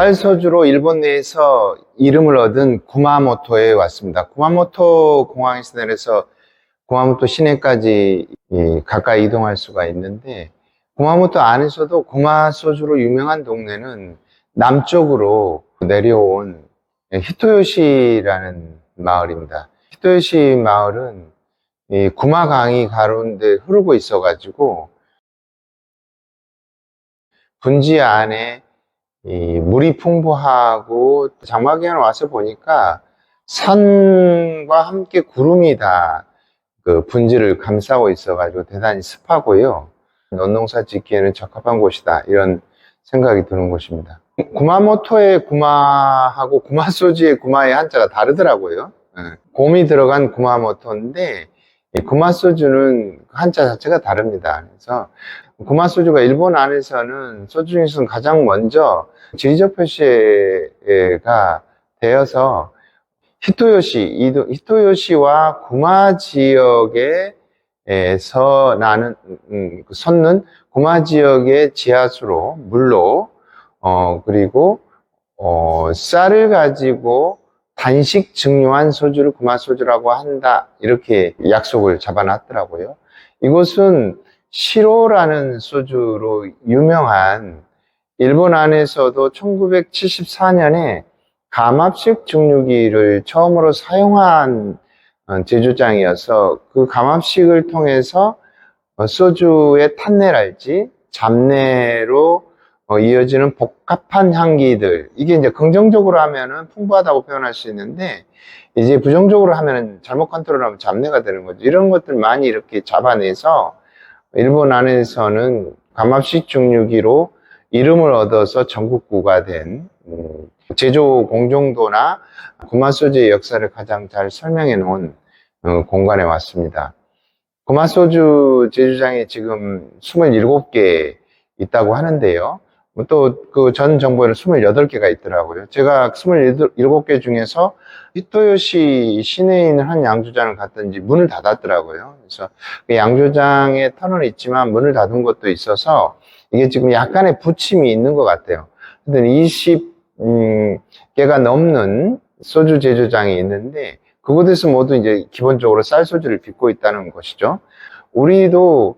쌀 소주로 일본 내에서 이름을 얻은 구마모토에 왔습니다. 구마모토 공항에서 내려서 구마모토 시내까지 이, 가까이 이동할 수가 있는데 구마모토 안에서도 구마 소주로 유명한 동네는 남쪽으로 내려온 히토요시라는 마을입니다. 히토요시 마을은 이 구마강이 가운데 흐르고 있어가지고 분지 안에 이 물이 풍부하고 장마기간 와서 보니까 산과 함께 구름이 다 그 분지를 감싸고 있어가지고 대단히 습하고요. 논농사 짓기에는 적합한 곳이다. 이런 생각이 드는 곳입니다. 구마모토의 구마하고 구마소지의 구마의 한자가 다르더라고요. 예. 곰이 들어간 구마모토인데 이 구마소주는 한자 자체가 다릅니다. 그래서 구마소주가 일본 안에서는 소주 중에서는 가장 먼저 지리적 표시가 되어서 히토요시, 히토요시와 구마 지역에서 나는, 음, 그 솟는 구마 지역의 지하수로, 물로, 어, 그리고, 어, 쌀을 가지고 단식 증류한 소주를 구마소주라고 한다. 이렇게 약속을 잡아놨더라고요. 이곳은 시로라는 소주로 유명한 일본 안에서도 1974년에 감압식 증류기를 처음으로 사용한 어, 제조장이어서 그 감압식을 통해서 어, 소주의 탄내랄지 잡내로 어, 이어지는 복합한 향기들 이게 이제 긍정적으로 하면은 풍부하다고 표현할 수 있는데 이제 부정적으로 하면은 잘못 컨트롤하면 잡내가 되는 거죠. 이런 것들 많이 이렇게 잡아내서 일본 안에서는 감압식 증류기로 이름을 얻어서 전국구가 된 음, 제조 공정도나 구마소주의 역사를 가장 잘 설명해 놓은 어, 공간에 왔습니다. 구마소주 제조장이 지금 27개 있다고 하는데요. 또 그 전 정보에는 28개가 있더라고요. 제가 27개 중에서 히토요시 시내에 있는 한 양조장을 갔더니 문을 닫았더라고요. 그래서 그 양조장에 터널이 있지만 문을 닫은 것도 있어서 이게 지금 약간의 부침이 있는 것 같아요. 근데 20개가 넘는 소주 제조장이 있는데 그곳에서 모두 이제 기본적으로 쌀 소주를 빚고 있다는 것이죠. 우리도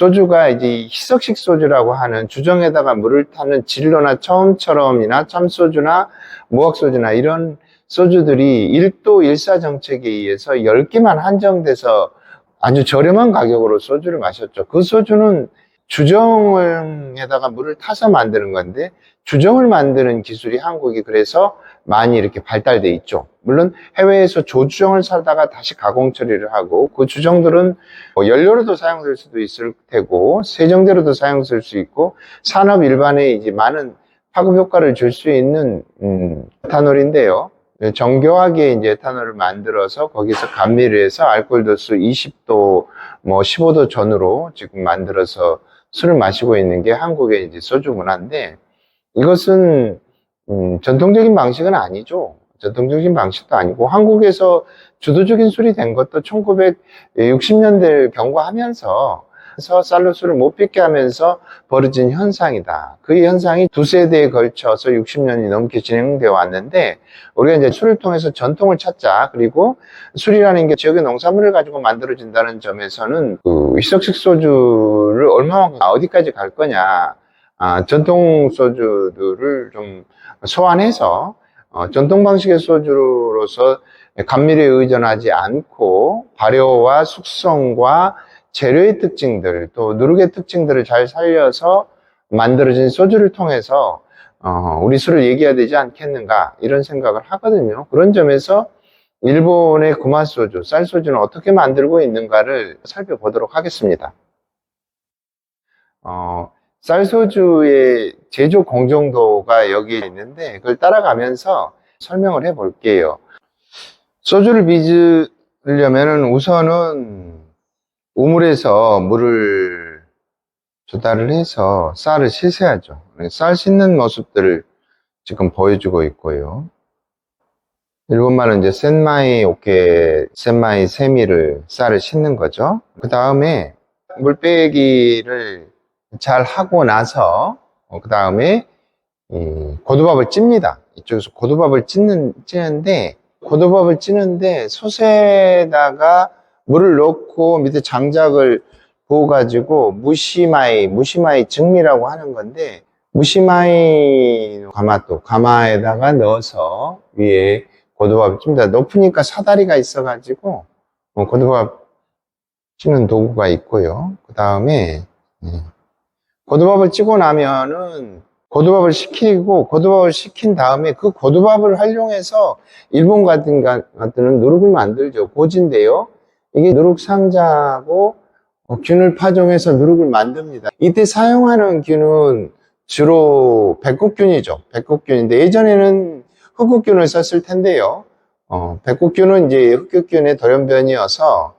소주가 이제 희석식 소주라고 하는 주정에다가 물을 타는 진로나 처음처럼이나 참소주나 무학소주나 이런 소주들이 일도 일사 정책에 의해서 10개만 한정돼서 아주 저렴한 가격으로 소주를 마셨죠. 그 소주는 주정에다가 물을 타서 만드는 건데 주정을 만드는 기술이 한국이 그래서 많이 이렇게 발달돼 있죠. 물론 해외에서 조주정을 살다가 다시 가공 처리를 하고 그 주정들은 뭐 연료로도 사용될 수도 있을 테고 세정제로도 사용될 수 있고 산업 일반에 이제 많은 파급 효과를 줄 수 있는 음, 에탄올인데요. 정교하게 이제 에탄올을 만들어서 거기서 감미를 해서 알코올 도수 20도 뭐 15도 전후로 지금 만들어서 술을 마시고 있는 게 한국의 이제 소주 문화인데 이것은 음, 전통적인 방식은 아니죠. 전통적인 방식도 아니고 한국에서 주도적인 술이 된 것도 1960년대를 경과하면서 그래서 쌀로 술을 못 빚게 하면서 벌어진 현상이다. 그 현상이 두 세대에 걸쳐서 60년이 넘게 진행되어 왔는데 우리가 이제 술을 통해서 전통을 찾자. 그리고 술이라는 게 지역의 농산물을 가지고 만들어진다는 점에서는 그 희석식 소주를 얼마만큼 어디까지 갈 거냐. 아, 전통 소주들을 좀 소환해서 어, 전통 방식의 소주로서 감미료에 의존하지 않고 발효와 숙성과 재료의 특징들 또 누룩의 특징들을 잘 살려서 만들어진 소주를 통해서 어, 우리 술을 얘기해야 되지 않겠는가 이런 생각을 하거든요. 그런 점에서 일본의 구마소주, 쌀소주는 어떻게 만들고 있는가를 살펴보도록 하겠습니다. 어, 쌀소주의 제조 공정도가 여기에 있는데 그걸 따라가면서 설명을 해 볼게요. 소주를 빚으려면 우선은 우물에서 물을 조달을 해서 쌀을 씻어야죠. 쌀 씻는 모습들을 지금 보여주고 있고요. 일본말은 이제 센마이 오케, 센마이 세미를 쌀을 씻는 거죠. 그 다음에 물 빼기를 잘 하고 나서 그 다음에 이 고두밥을 찝니다. 이쪽에서 고두밥을 찢는, 찌는데, 고두밥을 찌는데 솥에다가 물을 넣고 밑에 장작을 부어가지고 무시마이, 무시마이 증미라고 하는 건데, 무시마이 가마또, 가마에다가 넣어서 위에 고두밥을 찝니다. 높으니까 사다리가 있어가지고, 어, 고두밥 찌는 도구가 있고요. 그 다음에, 고두밥을 찌고 나면은 고두밥을 식히고 고두밥을 식힌 다음에 그 고두밥을 활용해서 일본 같은 것들은 누룩을 만들죠. 고지인데요. 이게 누룩 상자하고 어, 균을 파종해서 누룩을 만듭니다. 이때 사용하는 균은 주로 백곡균이죠. 백곡균인데 예전에는 흑곡균을 썼을 텐데요. 어, 백곡균은 이제 흑곡균의 돌연변이어서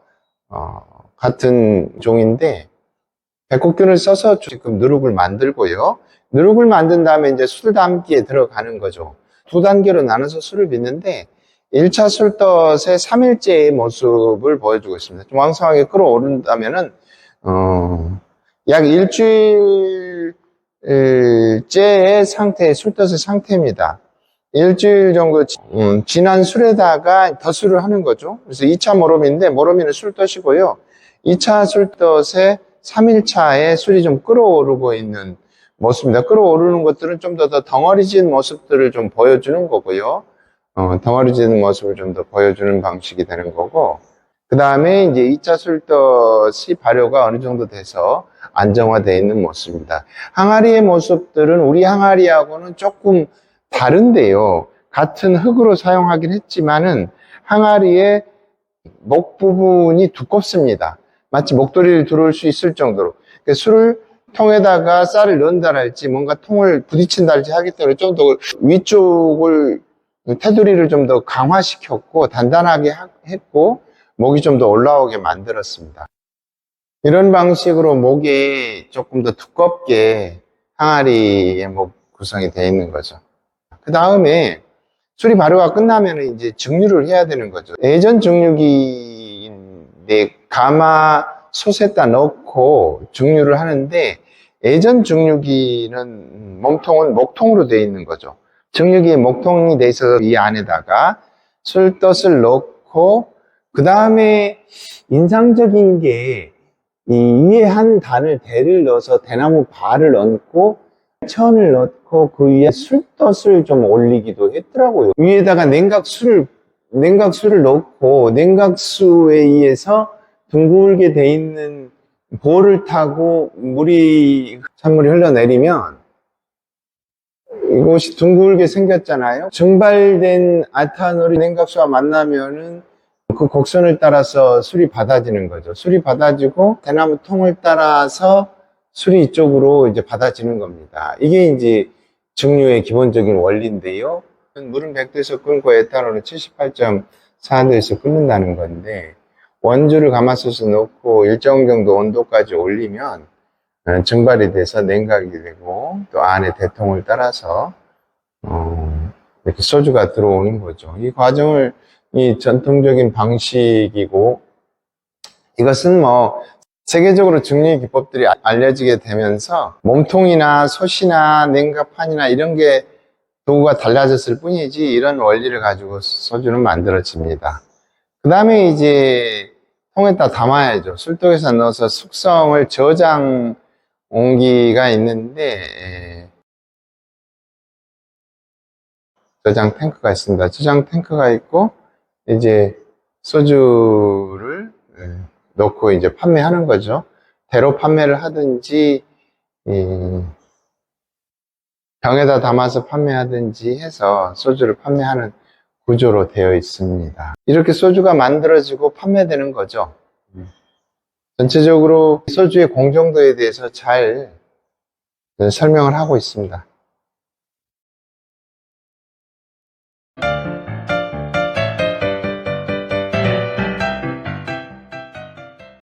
어, 같은 종인데 백곡균을 써서 지금 누룩을 만들고요. 누룩을 만든 다음에 이제 술 담기에 들어가는 거죠. 두 단계로 나눠서 술을 빚는데 1차 술덫의 3일째의 모습을 보여주고 있습니다. 좀 왕성하게 끌어오른다면은 어, 약 일주일째의 상태, 술덫의 상태입니다. 일주일 정도 지- 음, 지난 술에다가 덧술을 하는 거죠. 그래서 2차 모로미인데 모로미는 술덫이고요. 2차 술덫의 3일차에 술이 좀 끌어오르고 있는 모습입니다. 끌어오르는 것들은 좀 더 더 덩어리진 모습들을 좀 보여주는 거고요. 어, 덩어리진 모습을 좀 더 보여주는 방식이 되는 거고. 그 다음에 이제 2차 술덫이 발효가 어느 정도 돼서 안정화되어 있는 모습입니다. 항아리의 모습들은 우리 항아리하고는 조금 다른데요. 같은 흙으로 사용하긴 했지만은 항아리의 목 부분이 두껍습니다. 마치 목도리를 들어올 수 있을 정도로. 그러니까 술을 통에다가 쌀을 넣는다 할지 뭔가 통을 부딪힌다 할지 하기 때문에 좀 더 위쪽을 테두리를 좀 더 강화시켰고 단단하게 하- 했고 목이 좀 더 올라오게 만들었습니다. 이런 방식으로 목이 조금 더 두껍게 항아리의 목 구성이 되어 있는 거죠. 그 다음에 술이 발효가 끝나면 이제 증류를 해야 되는 거죠. 예전 증류기인데 가마 솥에다 넣고 증류를 하는데 예전 증류기는 몸통은 목통으로 되어 있는 거죠. 증류기에 목통이 돼 있어서 이 안에다가 술덫을 넣고 그 다음에 인상적인 게이 위에 한 단을 대를 넣어서 대나무 발을 얹고 천을 넣고 그 위에 술덫을 좀 올리기도 했더라고요. 위에다가 냉각수를 냉각수를 넣고 냉각수에 의해서 둥글게 돼 있는 볼을 타고 물이 찬물이 흘러내리면 이곳이 둥글게 생겼잖아요. 증발된 아탄올이 냉각수와 만나면은 그 곡선을 따라서 술이 받아지는 거죠. 술이 받아지고 대나무 통을 따라서 술이 이쪽으로 이제 받아지는 겁니다. 이게 이제 증류의 기본적인 원리인데요. 물은 100도에서 끓고 에탄올은 78.4도에서 끓는다는 건데 원주를 가마솥에 넣고 일정 정도 온도까지 올리면 어, 증발이 돼서 냉각이 되고 또 안에 대통을 따라서 어, 이렇게 소주가 들어오는 거죠. 이 과정을 이 전통적인 방식이고 이것은 뭐 세계적으로 증류 기법들이 아- 알려지게 되면서 몸통이나 솥이나 냉각판이나 이런 게 도구가 달라졌을 뿐이지 이런 원리를 가지고 소주는 만들어집니다. 그 다음에 이제 통에다 담아야죠. 술독에서 넣어서 숙성을 저장 온기가 있는데 에, 저장 탱크가 있습니다. 저장 탱크가 있고 이제 소주를 에, 넣고 이제 판매하는 거죠. 대로 판매를 하든지 이, 병에다 담아서 판매하든지 해서 소주를 판매하는 구조로 되어 있습니다. 이렇게 소주가 만들어지고 판매되는 거죠. 전체적으로 소주의 공정도에 대해서 잘 설명을 하고 있습니다.